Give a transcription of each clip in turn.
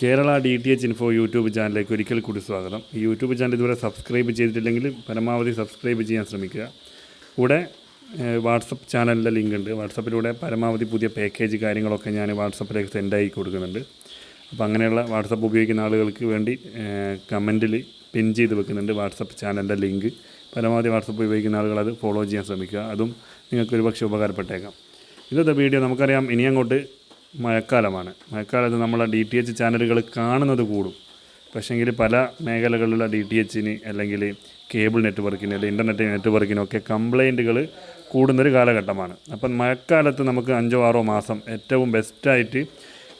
Kerala D T H info YouTube ചാനലിലേക്ക് ഒരിക്കൽ കൂടി സ്വാഗതം. ഈ യൂട്യൂബ് ചാനൽ ഇതുവരെ സബ്സ്ക്രൈബ് ചെയ്തിട്ടില്ലെങ്കിൽ പരമാവധി സബ്സ്ക്രൈബ് ചെയ്യാൻ ശ്രമിക്കുക. കൂടെ വാട്സപ്പ് ചാനലിന്റെ ലിങ്ക് ഉണ്ട്. വാട്സപ്പിലൂടെ പരമാവധി പുതിയ പാക്കേജ് കാര്യങ്ങളൊക്കെ ഞാൻ വാട്സപ്പിലേക്ക് സെൻഡായി കൊടുക്കുന്നുണ്ട്. അപ്പോൾ അങ്ങനെയുള്ള വാട്സപ്പ് ഉപയോഗിക്കുന്ന ആളുകൾക്ക് വേണ്ടി കമന്റിൽ പിൻ ചെയ്ത് വെക്കുന്നുണ്ട് വാട്സപ്പ് ചാനലിന്റെ ലിങ്ക് പരമാവധി വാട്സപ്പ് ഉപയോഗിക്കുന്ന ആളുകൾ അത് ഫോളോ ചെയ്യാൻ ശ്രമിക്കുക. അതും നിങ്ങൾക്ക് ഒരുപക്ഷെ ഉപകാരപ്പെട്ടേക്കാം. ഇന്നത്തെ വീഡിയോ നമുക്കറിയാം ഇനി അങ്ങോട്ട് മഴക്കാലമാണ്. മഴക്കാലത്ത് നമ്മളെ ഡി ടി എച്ച് ചാനലുകൾ കാണുന്നത് കൂടും. പക്ഷേങ്കിൽ പല മേഖലകളിലുള്ള ഡി ടി എച്ചിന് അല്ലെങ്കിൽ കേബിൾ നെറ്റ്വർക്കിന് അല്ലെങ്കിൽ ഇന്റർനെറ്റ് നെറ്റ്വർക്കിനൊക്കെ കംപ്ലൈന്റുകൾ കൂടുന്നൊരു കാലഘട്ടമാണ്. അപ്പം മഴക്കാലത്ത് നമുക്ക് അഞ്ചോ ആറോ മാസം ഏറ്റവും ബെസ്റ്റായിട്ട്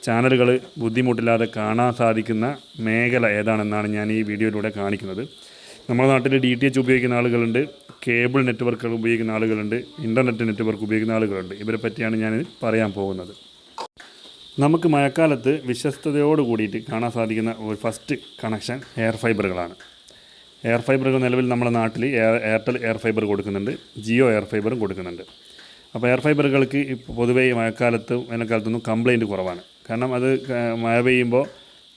ചാനലുകൾ ബുദ്ധിമുട്ടില്ലാതെ കാണാൻ സാധിക്കുന്ന മേഖല ഏതാണെന്നാണ് ഞാൻ ഈ വീഡിയോയിലൂടെ കാണിക്കുന്നത്. നമ്മുടെ നാട്ടിൽ ഡി ടി എച്ച് ഉപയോഗിക്കുന്ന ആളുകളുണ്ട് കേബിൾ നെറ്റ്വർക്കുകൾ ഉപയോഗിക്കുന്ന ആളുകളുണ്ട് ഇന്റർനെറ്റ് നെറ്റ്വർക്ക് ഉപയോഗിക്കുന്ന ആളുകളുണ്ട്. ഇവരെ പറ്റിയാണ് ഞാൻ പറയാൻ പോകുന്നത്. നമുക്ക് മഴക്കാലത്ത് വിശ്വസ്തയോട് കൂടിയിട്ട് കാണാൻ സാധിക്കുന്ന ഒരു ഫസ്റ്റ് കണക്ഷൻ എയർ ഫൈബറുകളാണ് എയർ ഫൈബറുകൾ നിലവിൽ നമ്മുടെ നാട്ടിൽ എയർ- എയർടെൽ എയർ ഫൈബർ കൊടുക്കുന്നുണ്ട് ജിയോ എയർ ഫൈബറും കൊടുക്കുന്നുണ്ട്. അപ്പോൾ എയർ ഫൈബറുകൾക്ക് പൊതുവേ മഴക്കാലത്ത് വേനൽക്കാലത്തൊന്നും കംപ്ലൈന്റ് കുറവാണ്. കാരണം അത് മഴ പെയ്യുമ്പോൾ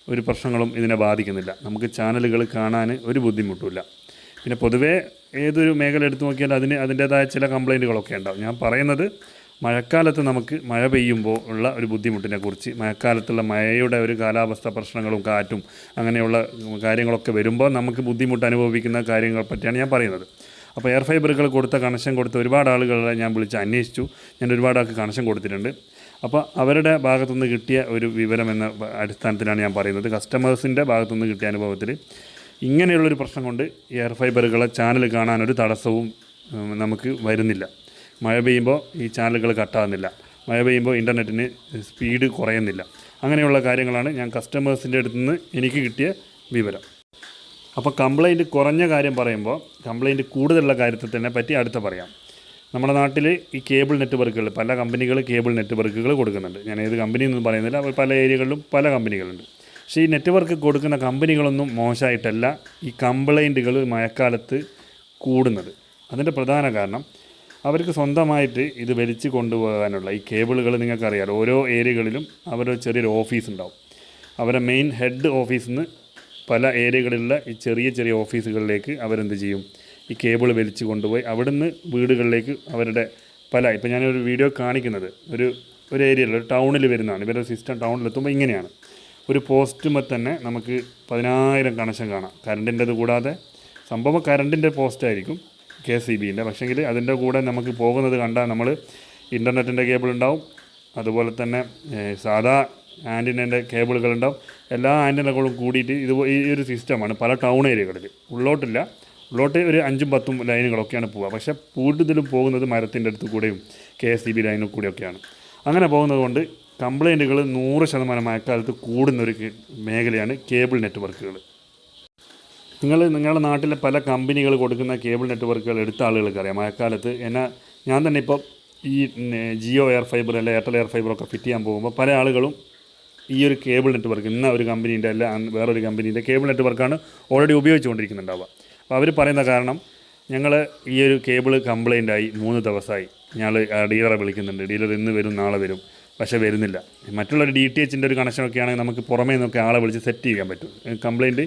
ഒരു പ്രശ്നങ്ങളും ഇതിനെ ബാധിക്കുന്നില്ല. നമുക്ക് ചാനലുകൾ കാണാൻ ഒരു ബുദ്ധിമുട്ടുമില്ല. പിന്നെ പൊതുവേ ഏതൊരു മേഖല എടുത്തു നോക്കിയാൽ അതിന് അതിന്റേതായ ചില കംപ്ലൈന്റുകളൊക്കെ ഉണ്ടാവും. ഞാൻ പറയുന്നത് മഴക്കാലത്ത് നമുക്ക് മഴ പെയ്യുമ്പോൾ ഉള്ള ഒരു ബുദ്ധിമുട്ടിനെ കുറിച്ച് മഴക്കാലത്തുള്ള മഴയുടെ ഒരു കാലാവസ്ഥ പ്രശ്നങ്ങളും കാറ്റും അങ്ങനെയുള്ള കാര്യങ്ങളൊക്കെ വരുമ്പോൾ നമുക്ക് ബുദ്ധിമുട്ട് അനുഭവിക്കുന്ന കാര്യങ്ങളെ പറ്റിയാണ് ഞാൻ പറയുന്നത്. അപ്പോൾ എയർ ഫൈബറുകൾ കൊടുത്ത കണക്ഷൻ കൊടുത്ത ഒരുപാട് ആളുകളെ ഞാൻ വിളിച്ച് അന്വേഷിച്ചു. ഞാൻ ഒരുപാട് ആൾക്ക് കണക്ഷൻ കൊടുത്തിട്ടുണ്ട്. അപ്പോൾ അവരുടെ ഭാഗത്തുനിന്ന് കിട്ടിയ ഒരു വിവരം എന്ന അടിസ്ഥാനത്തിലാണ് ഞാൻ പറയുന്നത്. കസ്റ്റമേഴ്സിന്റെ ഭാഗത്തുനിന്ന് കിട്ടിയ അനുഭവത്തിൽ ഇങ്ങനെയുള്ളൊരു പ്രശ്നം കൊണ്ട് എയർ ഫൈബറുകളെ ചാനൽ കാണാനൊരു തടസ്സവും നമുക്ക് വരുന്നില്ല. മഴ പെയ്യുമ്പോൾ ഈ ചാനലുകൾ കട്ടാകുന്നില്ല മഴ പെയ്യുമ്പോൾ ഇന്റർനെറ്റിന് സ്പീഡ് കുറയുന്നില്ല. അങ്ങനെയുള്ള കാര്യങ്ങളാണ് ഞാൻ കസ്റ്റമേഴ്സിന്റെ അടുത്ത് നിന്ന് എനിക്ക് കിട്ടിയ വിവരം. അപ്പോൾ കംപ്ലൈന്റ് കുറഞ്ഞ കാര്യം പറയുമ്പോൾ കംപ്ലൈന്റ് കൂടുതലുള്ള കാര്യത്തിൽ തന്നെ പറ്റി അടുത്ത പറയാം. നമ്മുടെ നാട്ടിൽ ഈ കേബിൾ നെറ്റ്വർക്കുകൾ പല കമ്പനികൾ കേബിൾ നെറ്റ്വർക്കുകൾ കൊടുക്കുന്നുണ്ട്. ഞാൻ ഏത് കമ്പനി എന്നൊന്നും പറയുന്നില്ല പല ഏരിയകളിലും പല കമ്പനികളുണ്ട് പക്ഷേ ഈ നെറ്റ്വർക്ക് കൊടുക്കുന്ന കമ്പനികളൊന്നും മോശമായിട്ടല്ല ഈ കംപ്ലൈന്റുകൾ മഴക്കാലത്ത് കൂടുന്നത്. അതിന്റെ പ്രധാന കാരണം അവർക്ക് സ്വന്തമായിട്ട് ഇത് വലിച്ചു കൊണ്ടുപോകാനുള്ള ഈ കേബിളുകൾ നിങ്ങൾക്കറിയാം ഓരോ ഏരിയകളിലും അവരുടെ ചെറിയൊരു ഓഫീസ് ഉണ്ടാവും. അവരുടെ മെയിൻ ഹെഡ് ഓഫീസിൽ നിന്ന് പല ഏരിയകളിലുള്ള ഈ ചെറിയ ചെറിയ ഓഫീസുകളിലേക്ക് അവരെന്ത് ചെയ്യും? ഈ കേബിൾ വലിച്ചു കൊണ്ടുപോയി അവിടുന്ന് വീടുകളിലേക്ക് അവരുടെ പല ഇപ്പം ഞാനൊരു വീഡിയോ കാണിക്കുന്നത്. ഒരു ഒരു ഏരിയയിൽ ഒരു ടൗണിൽ വരുന്നതാണ്. ഇവരുടെ സിസ്റ്റം ടൗണിലെത്തുമ്പോൾ ഇങ്ങനെയാണ്. ഒരു പോസ്റ്റുമ്പോൾ തന്നെ നമുക്ക് പതിനായിരം കണക്ഷൻ കാണാം. കറണ്ടിന്റെത് കൂടാതെ സംഭവം കറണ്ടിന്റെ പോസ്റ്റായിരിക്കും. K C ബിന്റെ. പക്ഷേങ്കിൽ അതിന്റെ കൂടെ നമുക്ക് പോകുന്നത് കണ്ടാൽ നമ്മൾ ഇന്റർനെറ്റിന്റെ കേബിൾ ഉണ്ടാവും അതുപോലെ തന്നെ സാധാ ആന്റിനേന്റെ കേബിളുകൾ ഉണ്ടാവും എല്ലാ ആന്റിനകളും കൂടിയിട്ട് ഇത് ഈ ഒരു സിസ്റ്റമാണ് പല ടൗൺ ഏരിയകളിൽ ഉള്ളോട്ടില്ല. ഉള്ളോട്ട് ഒരു അഞ്ചും പത്തും ലൈനുകളൊക്കെയാണ് പോവുക. പക്ഷേ കൂടുതലും പോകുന്നത് മരത്തിന്റെ അടുത്ത് കൂടെയും കെ എസ് സി ബി ലൈനിൽ കൂടെയൊക്കെയാണ്. അങ്ങനെ പോകുന്നത് കൊണ്ട് കംപ്ലൈന്റുകൾ നൂറ് ശതമാനം മഴക്കാലത്ത് കൂടുന്നൊരു മേഖലയാണ് കേബിൾ നെറ്റ്വർക്കുകൾ. നിങ്ങൾ നിങ്ങളുടെ നാട്ടിലെ പല കമ്പനികൾ കൊടുക്കുന്ന കേബിൾ നെറ്റ്വർക്കുകൾ എടുത്ത ആളുകൾക്ക് അറിയാം മഴക്കാലത്ത് എന്നാ ഞാൻ തന്നെ ഇപ്പോൾ ഈ ജിയോ എയർ ഫൈബർ അല്ല എയർടെൽ എയർ ഫൈബറൊക്കെ ഫിറ്റ് ചെയ്യാൻ പോകുമ്പോൾ പല ആളുകളും ഈ ഒരു കേബിൾ നെറ്റ്വർക്ക് ഇന്ന ഒരു കമ്പനീന്റെ അല്ല വേറൊരു കമ്പനീന്റെ കേബിൾ നെറ്റ്വർക്കാണ് ഓൾറെഡി ഉപയോഗിച്ചുകൊണ്ടിരിക്കുന്നുണ്ടാവുക. അപ്പോൾ അവർ പറയുന്ന കാരണം ഞങ്ങൾ ഈ ഒരു കേബിൾ കംപ്ലൈന്റ് ആയി മൂന്ന് ദിവസമായി. ഞങ്ങൾ ഡീലറെ വിളിക്കുന്നുണ്ട്. ഡീലർ ഇന്ന് വരും നാളെ വരും. പക്ഷേ വരുന്നില്ല. മറ്റുള്ള ഡി ടി എച്ചിന്റെ ഒരു കണക്ഷനൊക്കെ ആണെങ്കിൽ നമുക്ക് പുറമേ നിന്നൊക്കെ ആളെ വിളിച്ച് സെറ്റ് ചെയ്യാൻ പറ്റും. കംപ്ലൈന്റ്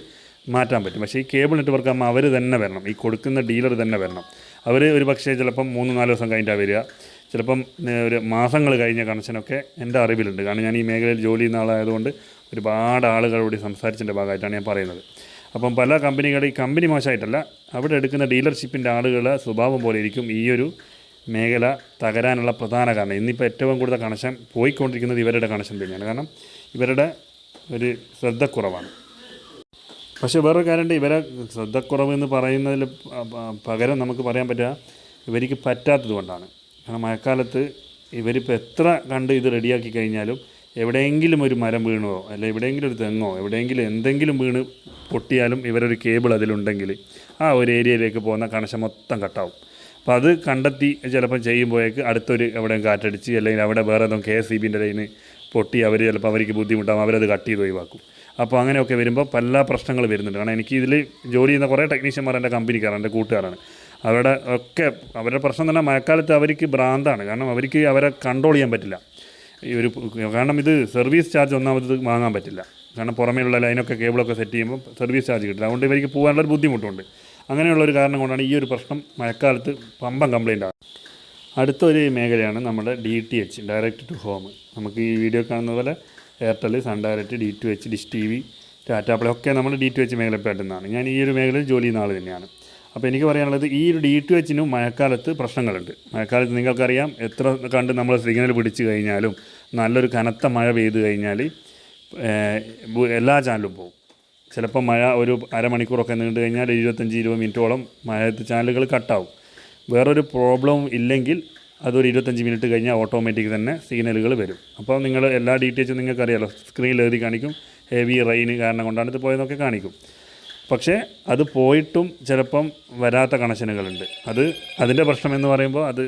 മാറ്റാൻ പറ്റും. പക്ഷേ ഈ കേബിൾ നെറ്റ്വർക്ക് ആകുമ്പോൾ അവർ തന്നെ വരണം. ഈ കൊടുക്കുന്ന ഡീലർ തന്നെ വരണം. അവർ ഒരു പക്ഷേ ചിലപ്പം മൂന്ന് നാല് ദിവസം കഴിഞ്ഞിട്ടാണ് വരിക. ചിലപ്പം ഒരു മാസങ്ങൾ കഴിഞ്ഞ കണക്ഷനൊക്കെ എന്റെ അറിവിലുണ്ട്. കാരണം ഞാൻ ഈ മേഖലയിൽ ജോലി ചെയ്യുന്ന ആളായതുകൊണ്ട് ഒരുപാട് ആളുകളോട് സംസാരിച്ചതിന്റെ ഭാഗമായിട്ടാണ് ഞാൻ പറയുന്നത്. അപ്പം പല കമ്പനികളുടെ ഈ കമ്പനി മോശമായിട്ടല്ല അവിടെ എടുക്കുന്ന ഡീലർഷിപ്പിന്റെ ആളുകളുടെ സ്വഭാവം പോലെ ഇരിക്കും ഈ ഒരു മേഖല തകരാനുള്ള പ്രധാന കാരണം. ഇന്നിപ്പോൾ ഏറ്റവും കൂടുതൽ കണക്ഷൻ പോയിക്കൊണ്ടിരിക്കുന്നത് ഇവരുടെ കണക്ഷൻ തന്നെയാണ്. കാരണം ഇവരുടെ ഒരു ശ്രദ്ധക്കുറവാണ്. പക്ഷേ വേറൊരു കാര്യമുണ്ട് ഇവരെ ശ്രദ്ധക്കുറവ് എന്ന് പറയുന്നതിൽ പകരം നമുക്ക് പറയാൻ പറ്റുക ഇവർക്ക് പറ്റാത്തത് കൊണ്ടാണ്. കാരണം മഴക്കാലത്ത് ഇവരിപ്പോൾ എത്ര കണ്ട് ഇത് റെഡിയാക്കി കഴിഞ്ഞാലും എവിടെയെങ്കിലും ഒരു മരം വീണോ അല്ല എവിടെയെങ്കിലും ഒരു തെങ്ങോ എവിടെയെങ്കിലും എന്തെങ്കിലും വീണ് പൊട്ടിയാലും ഇവരൊരു കേബിൾ അതിലുണ്ടെങ്കിൽ ആ ഒരു ഏരിയയിലേക്ക് പോകുന്ന കണക്ഷൻ മൊത്തം കട്ടാവും. അപ്പോൾ അത് കണ്ടെത്തി ചിലപ്പം ചെയ്യുമ്പോഴേക്ക് അടുത്തൊരു എവിടെയും കാറ്റടിച്ച് അല്ലെങ്കിൽ അവിടെ വേറെ ഏതോ കെ എസ് സി ബിന്റെ ലൈന് പൊട്ടി അവർ ചിലപ്പോൾ അവർക്ക് ബുദ്ധിമുട്ടാകും അവരത് കട്ട് ചെയ്ത് ഒഴിവാക്കും. അപ്പോൾ അങ്ങനെയൊക്കെ വരുമ്പോൾ പല പ്രശ്നങ്ങൾ വരുന്നുണ്ട്. കാരണം എനിക്ക് ഇതിൽ ജോലി ചെയ്യുന്ന കുറേ ടെക്നീഷ്യന്മാർ എന്റെ കമ്പനിക്കാരാണ് എന്റെ കൂട്ടുകാരാണ്. അവരുടെ ഒക്കെ അവരുടെ പ്രശ്നം തന്നെ മഴക്കാലത്ത് അവർക്ക് ഭ്രാന്താണ്. കാരണം അവർക്ക് അവരെ കൺട്രോൾ ചെയ്യാൻ പറ്റില്ല. ഈ ഒരു കാരണം ഇത് സർവീസ് ചാർജ് ഒന്നാമത് വാങ്ങാൻ പറ്റില്ല. കാരണം പുറമേയുള്ള ലൈനൊക്കെ കേബിളൊക്കെ സെറ്റ് ചെയ്യുമ്പോൾ സർവീസ് ചാർജ് കിട്ടില്ല. അതുകൊണ്ട് ഇവർക്ക് പോകാനുള്ളൊരു ബുദ്ധിമുട്ടുണ്ട്. അങ്ങനെയുള്ള ഒരു കാരണം കൊണ്ടാണ് ഈ ഒരു പ്രശ്നം മഴക്കാലത്ത് പമ്പം കംപ്ലൈന്റ് ആകും അടുത്തൊരു മേഖലയാണ് നമ്മുടെ D T H direct to home നമുക്ക് ഈ വീഡിയോ കാണുന്ന പോലെ Airtel Sun Direct D to H dish T V Tata Play ഒക്കെ നമ്മൾ ഡി ടു എച്ച് മേഖല പെട്ടെന്നാണ് ഞാൻ ഈ ഒരു മേഖലയിൽ ജോലി ചെയ്യുന്ന ആൾ തന്നെയാണ്. അപ്പോൾ എനിക്ക് പറയാനുള്ളത് ഈ ഒരു ഡി ടു എച്ചിനും മഴക്കാലത്ത് പ്രശ്നങ്ങളുണ്ട്. മഴക്കാലത്ത് നിങ്ങൾക്കറിയാം എത്ര കണ്ട് നമ്മൾ സിഗ്നൽ പിടിച്ചു കഴിഞ്ഞാലും നല്ലൊരു കനത്ത മഴ പെയ്തു കഴിഞ്ഞാൽ എല്ലാ ചാനലും പോകും ചിലപ്പോൾ മഴ ഒരു അരമണിക്കൂറൊക്കെ നീണ്ടു കഴിഞ്ഞാൽ ഇരുപത്തഞ്ച് ഇരുപത് മിനിറ്റോളം മഴയത്ത് ചാനലുകൾ കട്ടാവും. വേറൊരു പ്രോബ്ലം ഇല്ലെങ്കിൽ അതൊരു ഇരുപത്തഞ്ച് മിനിറ്റ് കഴിഞ്ഞാൽ ഓട്ടോമാറ്റിക് തന്നെ സിഗ്നലുകൾ വരും. അപ്പോൾ നിങ്ങൾ എല്ലാ ഡീറ്റെയിൽസും നിങ്ങൾക്ക് അറിയാലോ സ്ക്രീനിൽ എഴുതി കാണിക്കും ഹെവി റെയിൻ കാരണം കൊണ്ടാണ് ഇത് പോയതെന്നൊക്കെ കാണിക്കും. പക്ഷേ അത് പോയിട്ടും ചിലപ്പം വരാത്ത കണക്ഷനുകളുണ്ട് അത് അതിന്റെ പ്രശ്നം എന്ന് പറയുമ്പോൾ അത്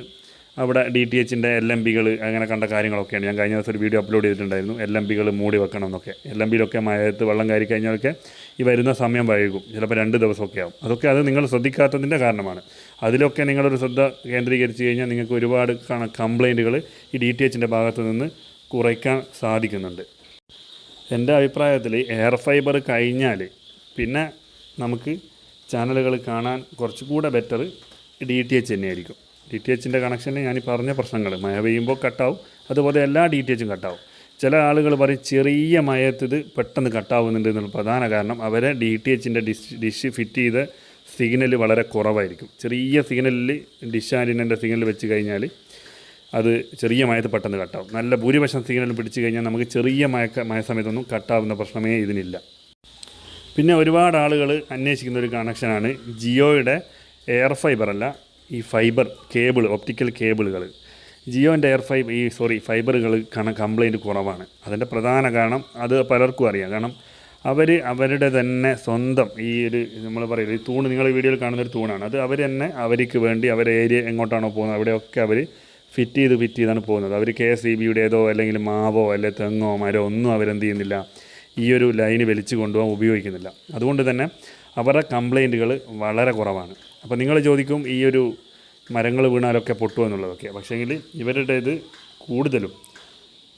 അവിടെ ഡി ടി എച്ചിന്റെ എൽ എം ബികൾ അങ്ങനെ കണ്ട കാര്യങ്ങളൊക്കെയാണ്. ഞാൻ കഴിഞ്ഞ ദിവസം ഒരു വീഡിയോ അപ്ലോഡ് ചെയ്തിട്ടുണ്ടായിരുന്നു. എൽ എം ബികൾ മൂടി വെക്കണം എന്നൊക്കെ. എൽ എം ബിയിലൊക്കെ മഴയത്ത് വെള്ളം കയറി കഴിഞ്ഞാലൊക്കെ ഈ വരുന്ന സമയം വൈകും. ചിലപ്പോൾ രണ്ട് ദിവസമൊക്കെ ആവും. അതൊക്കെ അത് നിങ്ങൾ ശ്രദ്ധിക്കാത്തതിന്റെ കാരണമാണ്. അതിലൊക്കെ നിങ്ങളൊരു ശ്രദ്ധ കേന്ദ്രീകരിച്ച് കഴിഞ്ഞാൽ നിങ്ങൾക്ക് ഒരുപാട് കംപ്ലൈന്റുകൾ ഈ ഡി ടി എച്ചിന്റെ ഭാഗത്ത് നിന്ന് കുറയ്ക്കാൻ സാധിക്കുന്നുണ്ട്. എന്റെ അഭിപ്രായത്തിൽ എയർ ഫൈബർ കഴിഞ്ഞാൽ പിന്നെ നമുക്ക് ചാനലുകൾ കാണാൻ കുറച്ചുകൂടെ ബെറ്റർ ഡി ടി എച്ച് തന്നെയായിരിക്കും. ഡി ടി എച്ചിന്റെ കണക്ഷന് ഞാൻ ഈ പറഞ്ഞ പ്രശ്നങ്ങൾ മഴ പെയ്യുമ്പോൾ കട്ടാവും അതുപോലെ എല്ലാ ഡി ടി എച്ചും കട്ടാവും ചില ആളുകൾ പറയും ചെറിയ മയത്ത് പെട്ടെന്ന് കട്ടാവുന്നുണ്ട് എന്നുള്ള പ്രധാന കാരണം അവരെ ഡി ടി എച്ചിന്റെ ഡിഷ് ഡിഷ് ഫിറ്റ് ചെയ്ത സിഗ്നൽ വളരെ കുറവായിരിക്കും. ചെറിയ സിഗ്നലിൽ ഡിഷ് ആന്റിന്റെ സിഗ്നൽ വെച്ച് കഴിഞ്ഞാൽ അത് ചെറിയ മയത്ത് പെട്ടെന്ന് കട്ടാവും നല്ല ഭൂരിപക്ഷം സിഗ്നൽ പിടിച്ചു കഴിഞ്ഞാൽ നമുക്ക് ചെറിയ മയക്ക മയ സമയത്തൊന്നും കട്ടാവുന്ന പ്രശ്നമേ ഇതിനില്ല. പിന്നെ ഒരുപാട് ആളുകൾ അന്വേഷിക്കുന്ന ഒരു കണക്ഷനാണ് ജിയോയുടെ എയർ ഫൈബർ അല്ല ഈ ഫൈബർ കേബിൾ ഒപ്റ്റിക്കൽ കേബിളുകൾ ജിയോന്റെ എയർ ഫൈബർ ഈ സോറി ഫൈബറുകൾ കണ കംപ്ലൈന്റ് കുറവാണ്. അതിന്റെ പ്രധാന കാരണം അത് പലർക്കും അറിയാം. കാരണം അവർ അവരുടെ തന്നെ സ്വന്തം ഈ ഒരു നമ്മൾ പറയുന്നത് ഈ തൂണ് നിങ്ങൾ വീഡിയോയിൽ കാണുന്ന ഒരു തൂണാണ്. അത് അവർ തന്നെ അവർക്ക് വേണ്ടി അവരെ ഏരിയ എങ്ങോട്ടാണോ പോകുന്നത് അവിടെയൊക്കെ അവർ ഫിറ്റ് ചെയ്ത് ഫിറ്റ് ചെയ്താണ് പോകുന്നത്. അവർ കെ എസ് ഇ ബിയുടേതോ അല്ലെങ്കിൽ മാവോ അല്ലെങ്കിൽ തെങ്ങോ മരോ ഒന്നും അവരെന്ത് ചെയ്യുന്നില്ല. ഈ ഒരു ലൈന് വലിച്ചു കൊണ്ടുപോകാൻ ഉപയോഗിക്കുന്നില്ല. അതുകൊണ്ട് തന്നെ അവരുടെ കംപ്ലൈന്റുകൾ വളരെ കുറവാണ്. അപ്പോൾ നിങ്ങൾ ചോദിക്കും ഈ ഒരു മരങ്ങൾ വീണാലൊക്കെ പൊട്ടുമോ എന്നുള്ളതൊക്കെ. പക്ഷേങ്കിൽ ഇവരുടേത് കൂടുതലും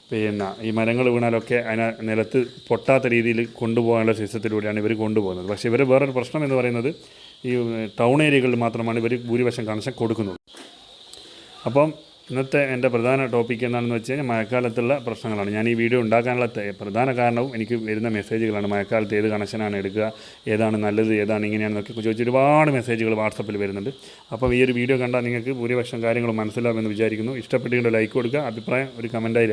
പിന്നെ ഈ മരങ്ങൾ വീണാലൊക്കെ അതിനെ നിലത്ത് പൊട്ടാത്ത രീതിയിൽ കൊണ്ടുപോകാനുള്ള സിസ്റ്റത്തിലൂടെയാണ് ഇവർ കൊണ്ടുപോകുന്നത്. പക്ഷേ ഇവർ വേറൊരു പ്രശ്നം എന്ന് പറയുന്നത് ഈ ടൗൺ ഏരിയകളിൽ മാത്രമാണ് ഇവർ ഭൂരിപക്ഷം കണക്ഷൻ കൊടുക്കുന്നത്. അപ്പം ഇന്നത്തെ എന്റെ പ്രധാന ടോപ്പിക് എന്താണെന്ന് വെച്ച് കഴിഞ്ഞാൽ മഴക്കാലത്തുള്ള പ്രശ്നങ്ങളാണ്. ഞാൻ ഈ വീഡിയോ ഉണ്ടാക്കാനുള്ള പ്രധാന കാരണവും എനിക്ക് വരുന്ന മെസ്സേജുകളാണ് മഴക്കാലത്ത് ഏത് കണക്ഷനാണ് എടുക്കുക ഏതാണ് നല്ലത് ഏതാണ് ഇങ്ങനെയാണെന്നൊക്കെ ചോദിച്ച് ഒരുപാട് മെസ്സേജുകൾ വാട്സപ്പിൽ വരുന്നുണ്ട്. അപ്പോൾ ഈ ഒരു വീഡിയോ കണ്ടാൽ നിങ്ങൾക്ക് ഭൂരിപക്ഷം കാര്യങ്ങൾ മനസ്സിലാവുമെന്ന് വിചാരിക്കുന്നു. ഇഷ്ടപ്പെട്ടുകൊണ്ട് ലൈക്ക് കൊടുക്കുക അഭിപ്രായം ഒരു കമന്റായി